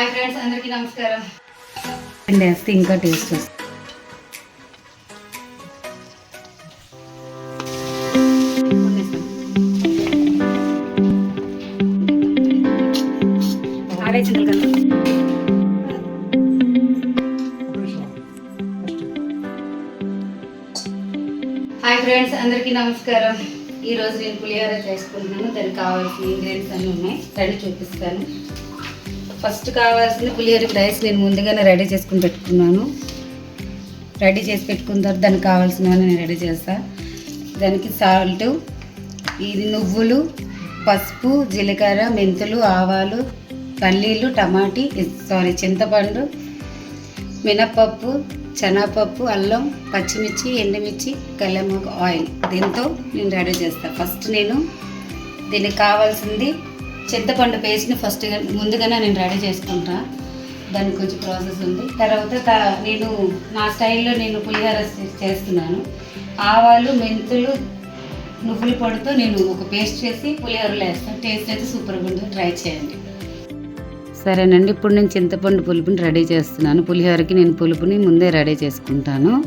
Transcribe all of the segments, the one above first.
Hi friends అందరికీ నమస్కారం. And వేస్తే ఇంకా టేస్ట్ వస్తుంది హాయ్ ఫ్రెండ్స్ అందరికీ నమస్కారం. ఈ రోజు నేను పులిహోర చేసుకుంటున్నాను. దానికి కావాల్సిన ఇంగ్రీడియంట్స్ అన్నీ ఉన్నాయి. రండి చూపిస్తాను. ఫస్ట్ కావాల్సింది పులిహోరకి రైస్ నేను ముందుగానే రెడీ చేసుకుని పెట్టుకున్నాను. రెడీ చేసి పెట్టుకున్న తర్వాత దానికి కావాల్సినవన్నీ నేను రెడీ చేస్తాను దానికి సాల్ట్ ఇది నువ్వులు పసుపు జీలకర్ర మెంతులు ఆవాలు పల్లీలు టమాటీ సారీ చింతపండు మినపప్పు శనగపప్పు అల్లం పచ్చిమిర్చి ఎండుమిర్చి కల్లెమ్మ ఆయిల్. దీంతో నేను రెడీ చేస్తాను ఫస్ట్ నేను దీనికి కావాల్సింది చింతపండు పేస్ట్ని ఫస్ట్ ముందుగానే నేను రెడీ చేసుకుంటా. దానికి కొంచెం ప్రాసెస్ ఉంది. తర్వాత నేను నా స్టైల్లో నేను పులిహోర చేస్తున్నాను. ఆవాలు మెంతులు నువ్వుల పొడితో నేను ఒక పేస్ట్ చేసి పులిహోరలో వేస్తాను. టేస్ట్ అయితే సూపర్గా ఉంటుంది. ట్రై చేయండి. సరేనండి. ఇప్పుడు నేను చింతపండు పులుపుని రెడీ చేస్తున్నాను. పులిహోరకి నేను పులుపుని ముందే రెడీ చేసుకుంటాను.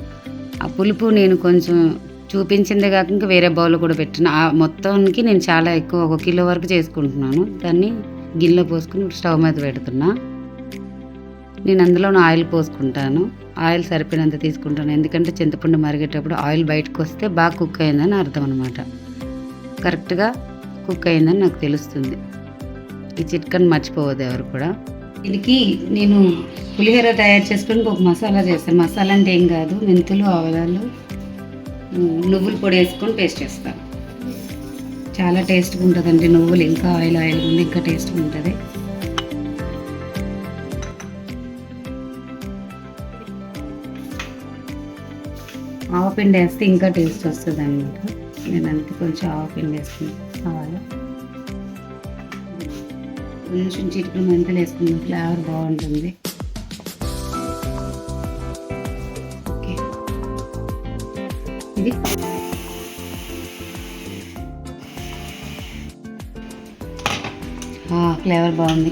ఆ పులుపు నేను కొంచెం చూపించిందే కాక ఇంకా వేరే బౌల్ కూడా పెట్టిన. ఆ మొత్తానికి నేను చాలా ఎక్కువ ఒక కిలో వరకు చేసుకుంటున్నాను. దాన్ని గిన్నెలో పోసుకుని స్టవ్ మీద పెడుతున్నా. నేను అందులో ఆయిల్ పోసుకుంటాను. ఆయిల్ సరిపోయినంత తీసుకుంటాను. ఎందుకంటే చింతపండు మరిగేటప్పుడు ఆయిల్ బయటకు వస్తే బాగా కుక్ అయిందని అర్థం అనమాట కరెక్ట్గా కుక్ అయిందని నాకు తెలుస్తుంది. ఈ చిట్కన్ మర్చిపోవద్దు ఎవరు కూడా. దీనికి నేను పులిహోర తయారు చేసుకొని ఒక మసాలా చేస్తాను. మసాలా అంటే ఏం కాదు. మెంతులు ఆవాలు నువ్వుల పొడి వేసుకొని పేస్ట్ చేస్తాను. చాలా టేస్ట్గా ఉంటుందండి నువ్వులు ఇంకా ఆయిల్ ఆయిల్ ఉంది ఇంకా టేస్ట్గా ఉంటుంది ఆవపిండి వేస్తే ఇంకా టేస్ట్ వస్తుంది అనమాట నేను అందుకే కొంచెం ఆవపిండి వేసుకుని కావాలి కొంచెం చిటికలు మెంతులు వేసుకున్న ఫ్లేవర్ బాగుంటుంది. ఇది. ఫ్లేవర్ బాగుంది.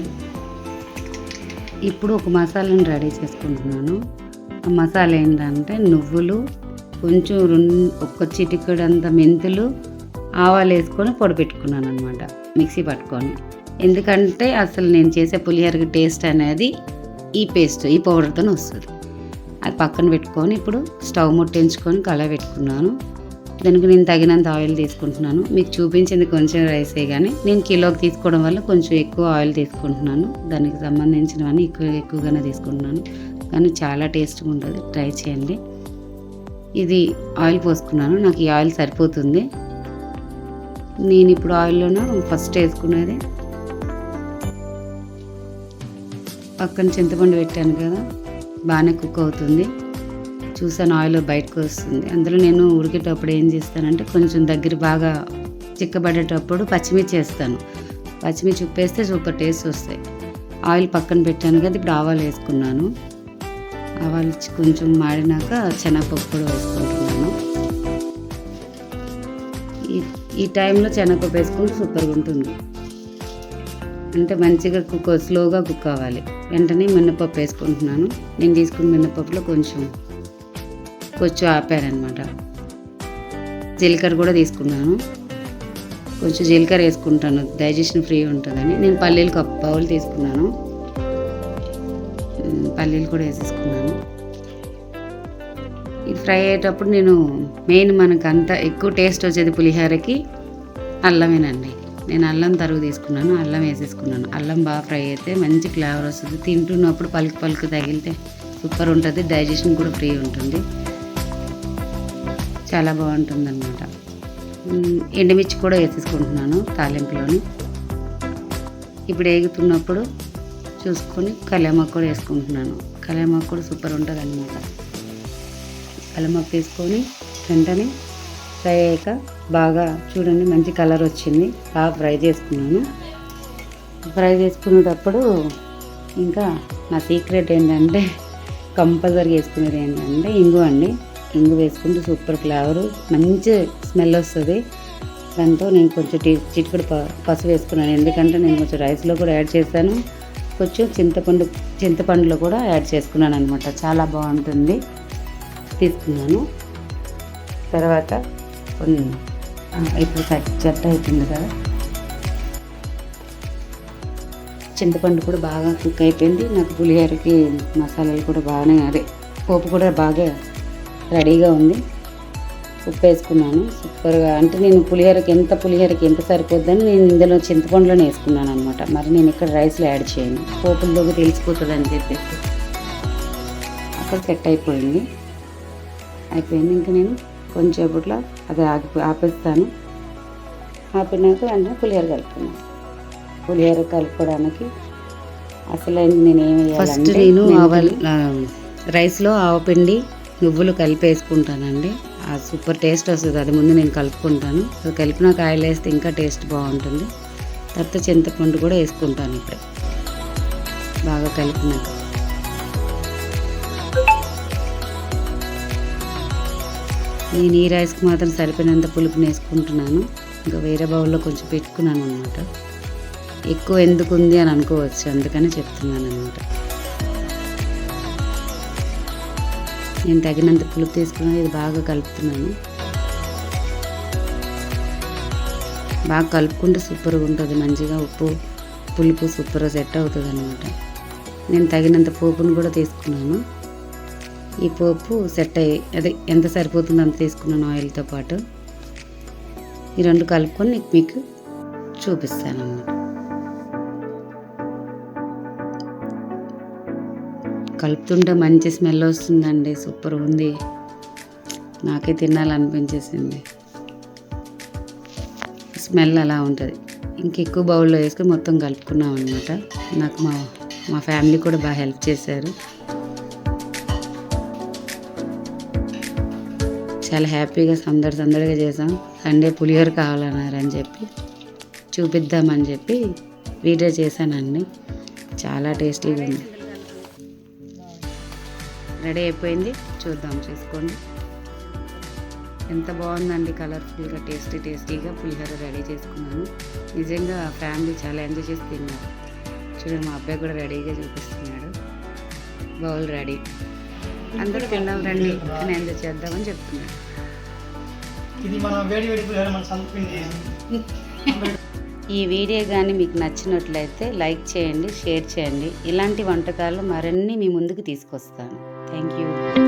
ఇప్పుడు ఒక మసాలాను రెడీ చేసుకుంటున్నాను. ఆ మసాలా ఏంటంటే నువ్వులు కొంచెం రెండు ఒక్క చిటికడంత మెంతులు ఆవాలు వేసుకొని పొడి పెట్టుకున్నాను అనమాట మిక్సీ పట్టుకొని. ఎందుకంటే అసలు నేను చేసే పులిహోరకి టేస్ట్ అనేది ఈ పేస్ట్ ఈ పౌడర్తో వస్తుంది. అది పక్కన పెట్టుకొని ఇప్పుడు స్టవ్ ముట్టించుకొని కళ పెట్టుకున్నాను. దానికి నేను తగినంత ఆయిల్ తీసుకుంటున్నాను. మీకు చూపించింది కొంచెం రైసే కానీ నేను కిలోకి తీసుకోవడం వల్ల కొంచెం ఎక్కువ ఆయిల్ తీసుకుంటున్నాను. దానికి సంబంధించినవన్నీ ఎక్కువ ఎక్కువగానే తీసుకుంటున్నాను. కానీ చాలా టేస్ట్గా ఉంటుంది. ట్రై చేయండి. ఇది ఆయిల్ పోసుకున్నాను. నాకు ఈ ఆయిల్ సరిపోతుంది. నేను ఇప్పుడు ఆయిల్లోన ఫస్ట్ వేసుకునేది పక్కన చింతపండు పెట్టాను కదా. బాగానే కుక్ అవుతుంది. చూసాను ఆయిల్ బయటకు వస్తుంది. అందులో నేను ఉడికేటప్పుడు ఏం చేస్తానంటే కొంచెం దగ్గర బాగా చిక్కబడేటప్పుడు పచ్చిమిర్చి వేస్తాను. పచ్చిమిర్చి ఉప్పేస్తే సూపర్ టేస్ట్ వస్తాయి. ఆయిల్ పక్కన పెట్టాను కదా ఇప్పుడు ఆవాలు వేసుకున్నాను. ఆవాలు కొంచెం మాడినాక శనగపప్పు కూడా వేసుకుంటున్నాను. ఈ ఈ టైంలో శనగపప్పు వేసుకుంటే సూపర్గా ఉంటుంది. అంటే మంచిగా కుక్ స్లోగా కుక్ అవ్వాలి. వెంటనే మినపప్పు వేసుకుంటున్నాను. నేను తీసుకున్న మినపప్పులో కొంచెం కొంచెం ఆపానమాట జీలకర్ర కూడా తీసుకున్నాను. కొంచెం జీలకర్ర వేసుకుంటాను. డైజెషన్ ఫ్రీ ఉంటుందని. నేను పల్లీలు కప్ బౌల్ తీసుకున్నాను. పల్లీలు కూడా వేసేసుకున్నాను. ఇది ఫ్రై అయ్యేటప్పుడు నేను మెయిన్ మనకు అంత ఎక్కువ టేస్ట్ వచ్చేది పులిహోరకి అల్లమేనండి. నేను అల్లం తరుగు తీసుకున్నాను అల్లం వేసేసుకున్నాను. అల్లం బాగా ఫ్రై అయితే మంచి ఫ్లేవర్ వస్తుంది. తింటున్నప్పుడు పలుకు పలుకు తగిలితే సూపర్ ఉంటుంది. డైజెషన్ కూడా ఫ్రీ ఉంటుంది. చాలా బాగుంటుంది అనమాట ఎండుమిర్చి కూడా వేసేసుకుంటున్నాను తాలింపులోని. ఇప్పుడు వేగుతున్నప్పుడు చూసుకొని కళ్యామాకు కూడా వేసుకుంటున్నాను. కళ్యామాకు కూడా సూపర్ ఉంటుంది అనమాట కళ్యామాకు తీసుకొని వెంటనే ఫ్రై అయ్యాక బాగా చూడండి మంచి కలర్ వచ్చింది. బాగా ఫ్రై చేసుకున్నాను. ఫ్రై చేసుకునేటప్పుడు ఇంకా నా సీక్రెట్ ఏంటంటే కంపల్సరీ వేసుకునేది ఏంటంటే ఇంగు అండి. ఇంగు వేసుకుంటే సూపర్ ఫ్లేవర్ మంచి స్మెల్ వస్తుంది. దాంతో నేను కొంచెం టీ చిటికడు ప పసుపు వేసుకున్నాను. ఎందుకంటే నేను కొంచెం రైస్లో కూడా యాడ్ చేశాను. కొంచెం చింతపండు చింతపండులో కూడా యాడ్ చేసుకున్నాను అనమాట చాలా బాగుంటుంది. తీసుకున్నాను. తర్వాత కొన్ని ఇప్పుడు సెట్ చెత్త అవుతుంది కదా. చింతపండు కూడా బాగా కుక్ అయిపోయింది. నాకు పులిహోరకి మసాలాలు కూడా బాగానే అదే పోపు కూడా బాగా రెడీగా ఉంది. ఉప్పు వేసుకున్నాను. సూపర్గా అంటే నేను పులిహోరకి ఎంత పులిహోరకి ఎంత సరిపోద్దని నేను ఇందులో చింతపండులోనే వేసుకున్నాను అనమాట మరి నేను ఇక్కడ రైస్లో యాడ్ చేయను. పోపుల్లోకి తెలిసిపోతుంది అని చెప్పేసి. అక్కడ సెట్ అయిపోయింది. అయిపోయింది. ఇంకా నేను కొంచెంసేపట్లో అది ఆగి ఆపేస్తాను. ఆపినాక వెంటనే పులిహోర కలుపుకున్నాను పులిహోర కలుపుకోవడానికి అసలు నేను ఏమి ఫస్ట్ నేను రైస్లో ఆవపిండి నువ్వులు కలిపి వేసుకుంటానండి ఆ సూపర్ టేస్ట్ వస్తుంది. అది ముందు నేను కలుపుకుంటాను. అది కలిపినాక ఆయిల్ వేస్తే ఇంకా టేస్ట్ బాగుంటుంది. తర్వాత చింతపండు కూడా వేసుకుంటాను ఇప్పుడు. బాగా కలిపినాక. నేను ఈ రైస్కి మాత్రం సరిపోయినంత పులుపుని వేసుకుంటున్నాను. ఇంకా వేరే బౌల్లో కొంచెం పెట్టుకున్నాను అనమాట ఎక్కువ ఎందుకు ఉంది అని అనుకోవచ్చు అందుకని చెప్తున్నాను అనమాట నేను తగినంత పులుపు తీసుకున్నాను ఇది బాగా కలుపుతున్నాను. బాగా కలుపుకుంటే సూపర్గా ఉంటుంది. మంచిగా ఉప్పు పులుపు సూపర్గా సెట్ అవుతుంది అనమాట నేను తగినంత పోపును కూడా తీసుకున్నాను. ఈ పోపు సెట్ అయ్యి అదే ఎంత సరిపోతుందో అంత తీసుకున్నాను ఆయిల్తో పాటు. ఈ రెండు కలుపుకొని మీకు చూపిస్తాను అన్నమాట కలుపుతుంటే మంచి స్మెల్ వస్తుందండి సూపర్ ఉంది. నాకే తినాలనిపించేసింది. స్మెల్ అలా ఉంటుంది. ఇంకెక్కువ బౌల్లో వేసుకొని మొత్తం కలుపుకున్నాం అనమాట నాకు మా మా ఫ్యామిలీ కూడా బాగా హెల్ప్ చేశారు. చాలా హ్యాపీగా సందడి సందడిగా చేసాం. సండే పులిహోర కావాలన్నారు అని చెప్పి చూపిద్దామని చెప్పి వీడియో చేశానండి. చాలా టేస్టీగా ఉంది. రెడీ అయిపోయింది. చూద్దాం చేసుకోండి. ఎంత బాగుందండి కలర్ఫుల్గా టేస్టీ టేస్టీగా పులిహోర రెడీ చేసుకున్నాను. నిజంగా ఫ్యామిలీ చాలా ఎంజాయ్ చేసి తిన్నారు. చూడండి మా అబ్బాయి కూడా రెడీగా చూపిస్తున్నాడు. Bowl ready. అందరూ తిందాం రండి అని ఎంజాయ్ చేద్దామని చెప్తున్నాడు ఇది మన వేడి వేడి పులిహోర మన సంపిండి ఈ వీడియో కానీ మీకు నచ్చినట్లయితే లైక్ చేయండి షేర్ చేయండి. ఇలాంటి వంటకాలు మరిన్ని మీ ముందుకు తీసుకొస్తాను. Thank you.